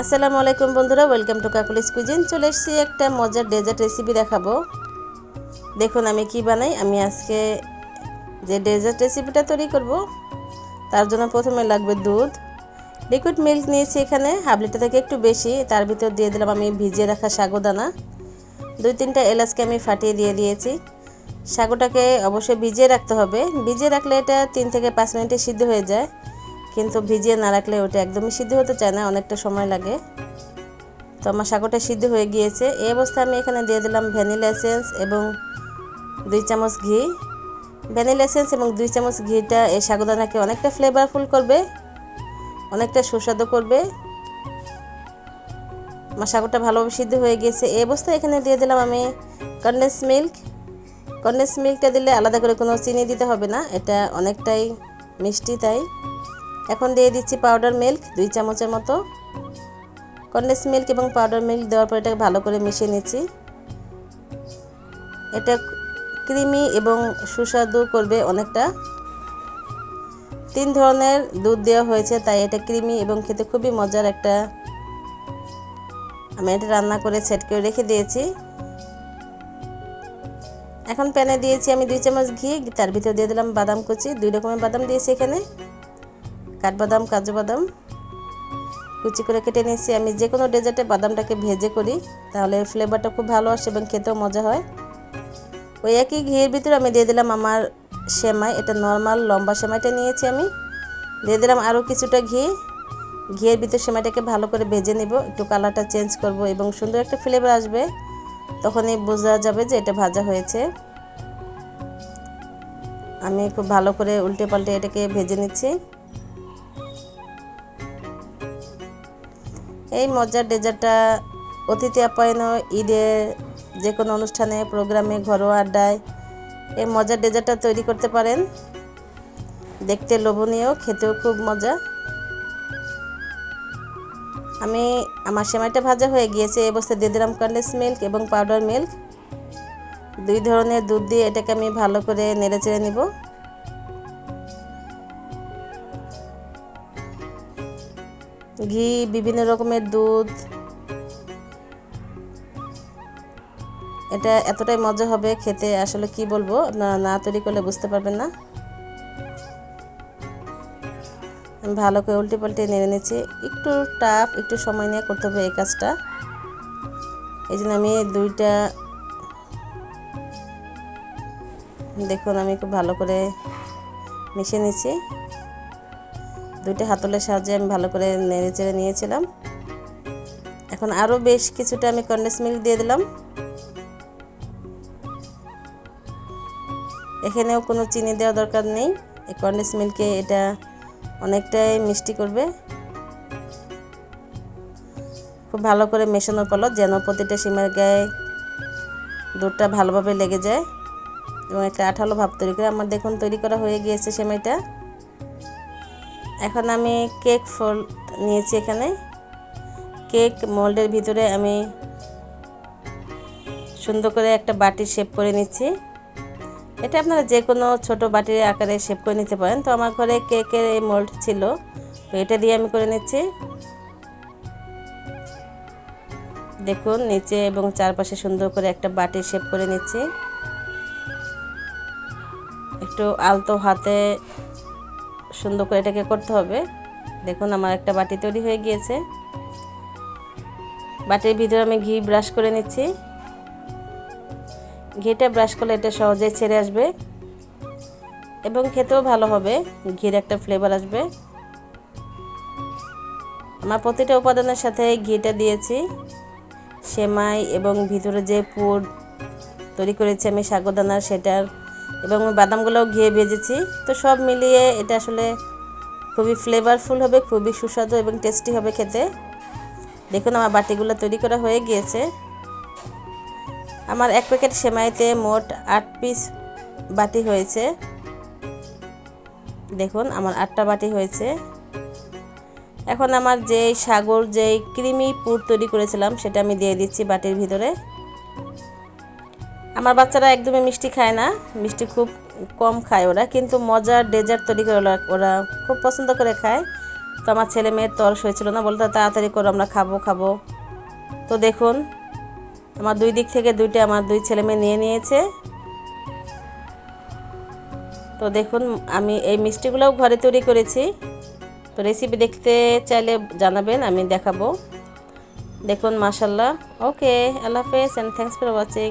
আসসালামু আলাইকুম বন্ধুরা ওয়েলকাম টু কাকুলিস কুজিন চলে এসেছি একটা মজার ডেজার্ট রেসিপি দেখাবো। দেখুন আমি কি বানাই, আমি আজকে যে ডেজার্ট রেসিপিটা তৈরি করব, তার জন্য প্রথমে লাগবে দুধ। লিকুইড মিল্ক নিয়েছি এখানে হাফ লিটার থেকে একটু বেশি, তার ভিতর দিয়ে দিলাম আমি ভিজিয়ে রাখা সাগুদানা। দুই তিনটা এলাচকে আমি ফাটিয়ে দিয়ে দিয়েছি। সাগুটাকে অবশ্যই ভিজিয়ে রাখতে হবে। ভিজিয়ে রাখলে এটা তিন থেকে পাঁচ মিনিটে সিদ্ধ হয়ে যায়। কিন্তু ভিজিয়ে না রাখলে ওটা একদমই সিদ্ধ হতে চায় না, অনেকটা সময় লাগে। তো আমার সাগরটা সিদ্ধ হয়ে গিয়েছে। এই অবস্থায় আমি এখানে দিয়ে দিলাম ভ্যানিলা এসেন্স এবং দুই চামচ ঘি। ভ্যানিলা এসেন্স এবং দুই চামচ ঘিটা এই সাগুদানাকে অনেকটা ফ্লেভারফুল করবে, অনেকটা সুস্বাদু করবে। আমার সাগরটা ভালোভাবে সিদ্ধ হয়ে গিয়েছে। এই অবস্থায় এখানে দিয়ে দিলাম আমি কন্ডেন্স মিল্ক। কন্ডেন্স মিল্কটা দিলে আলাদা করে কোনো চিনি দিতে হবে না, এটা অনেকটাই মিষ্টি তাই। এখন দিয়ে দিচ্ছি পাউডার মিল্ক দুই চামচের মতো। কন্ডেন্স মিল্ক এবং পাউডার মিল্ক দেওয়ার পর এটাকে ভালো করে মিশিয়ে নিচ্ছি। এটা ক্রিমি এবং সুস্বাদু করবে অনেকটা। তিন ধরনের দুধ দেওয়া হয়েছে, তাই এটা ক্রিমি এবং খেতে খুবই মজার একটা। আমি এটা রান্না করে সেট করে রেখে দিয়েছি। এখন প্যানে দিয়েছি আমি দুই চামচ ঘি, তার ভিতরে দিয়ে দিলাম বাদাম কুচি, দুই রকমের বাদাম দিয়েছি এখানে। কাঠবাদাম, কাজু বাদাম কুচি করে কেটে নিয়েছি। আমি যে কোনো ডেজার্টে বাদামটাকে ভেজে করি, তাহলে ফ্লেভারটা খুব ভালো আসে এবং খেতেও মজা হয়। ওই একই ঘিয়ের ভিতরে আমি দিয়ে দিলাম আমার সেমাই, এটা নর্মাল লম্বা সেমাইটা নিয়েছি আমি। দিয়ে দিলাম আরও কিছুটা ঘি। ঘিয়ের ভিতরে সেমাইটাকে ভালো করে ভেজে নিব, একটু কালারটা চেঞ্জ করব এবং সুন্দর একটা ফ্লেভার আসবে। তখনই বোঝা যাবে যে এটা ভাজা হয়েছে। আমি খুব ভালো করে উল্টে পাল্টে এটাকে ভেজে নিচ্ছি। এই মজার ডেজার্টটা অতিথি আপ্যায়ন ঈদের যে কোনো অনুষ্ঠানে, প্রোগ্রামে, ঘরোয়া আড্ডায় এই মজার ডেজার্টটা তৈরি করতে পারেন। দেখতে লোভনীয়, খেতেও খুব মজা। আমি, আমার সেমাইটা ভাজা হয়ে গিয়েছে এই অবস্থায় দিয়ে দিলাম কন্ডেন্স মিল্ক এবং পাউডার মিল্ক। দুই ধরনের দুধ দিয়ে এটাকে আমি ভালো করে নেড়ে চেড়ে নিব। ঘি, বিভিন্ন রকমের দুধ। এটা এতটাই মজা হবে খেতে, আসলে কি বলব আপনারা না তৈরি করলে বুঝতে পারবেন না। আমি ভালো করে উল্টে পাল্টে নেড়ে নিচ্ছি। একটু টাফ, একটু সময় নিয়ে করতে হবে এই কাজটা। এই জন্য আমি দুইটা, দেখুন আমি খুব ভালো করে মিশিয়ে নিচ্ছি। দুইটা হাতলের সাহায্যে আমি ভালো করে নেড়ে চেড়ে নিয়েছিলাম। এখন আরও বেশ কিছুটা আমি কন্ডেন্স মিল্ক দিয়ে দিলাম। এখানেও কোনো চিনি দেওয়া দরকার নেই। এই কন্ডেন্স মিল্কে এটা অনেকটাই মিষ্টি করবে। খুব ভালো করে মেশানোর ফলে যেন প্রতিটা সিমের গায়ে দুধটা ভালোভাবে লেগে যায়। এবং একটা আঠালো ভাব তৈরি করে। আমার দেখুন তৈরি করা হয়ে গিয়েছে সেমাইটা। এখন আমি কেক ফোল্ড নিয়েছি এখানে। কেক মোল্ডের ভিতরে আমি সুন্দর করে একটা বাটি শেপ করে নিচ্ছি। এটা আপনারা যে কোনো ছোটো বাটির আকারে শেপ করে নিতে পারেন। তো আমার ঘরে কেকের এই মোল্ড ছিল, তো এটা দিয়ে আমি করে নিচ্ছি। দেখুন, নিচে এবং চারপাশে সুন্দর করে একটা বাটি শেপ করে নিচ্ছি। একটু আলতো হাতে সুন্দর করে এটাকে করতে হবে। দেখুন, আমার একটা বাটি তৈরি হয়ে গিয়েছে। বাটির ভিতরে আমি ঘি ব্রাশ করে নিচ্ছি। ঘিটা ব্রাশ করলে এটা সহজেই ছেড়ে আসবে এবং খেতেও ভালো হবে। ঘির একটা ফ্লেভার আসবে। আমার প্রতিটা উপাদানের সাথে ঘিটা দিয়েছি। সেমাই এবং ভিতরে যে পুর তৈরি করেছি আমি সাগরদানার সেটার এবং বাদামগুলোও ঘিয়ে ভেজেছি। তো সব মিলিয়ে এটা আসলে খুবই ফ্লেভারফুল হবে, খুবই সুস্বাদু এবং টেস্টি হবে খেতে। দেখুন আমার বাটিগুলো তৈরি করা হয়ে গিয়েছে। আমার এক প্যাকেট সেমাইতে মোট আট পিস বাটি হয়েছে। দেখুন আমার আটটা বাটি হয়েছে। এখন আমার যেই সাগর, যেই ক্রিমি পুর তৈরি করেছিলাম, সেটা আমি দিয়ে দিচ্ছি বাটির ভিতরে। আমার বাচ্চারা একদমই মিষ্টি খায় না, মিষ্টি খুব কম খায় ওরা, কিন্তু মজার ডেজার্ট তৈরি করে ওরা ওরা খুব পছন্দ করে খায়। তো আমার ছেলে মেয়ের তর হয়েছিল না বলতো তাড়াতাড়ি করে, আমরা খাব খাব। তো দেখুন, আমার দুই দিক থেকে দুইটা আমার দুই ছেলে মেয়ে নিয়ে নিয়েছে। তো দেখুন, আমি এই মিষ্টিগুলোও ঘরে তৈরি করেছি। তো রেসিপি দেখতে চাইলে জানাবেন, আমি দেখাবো। দেখুন মাশাল্লাহ ওকে আল্লাহ হাফেজ অ্যান্ড থ্যাংকস ফর ওয়াচিং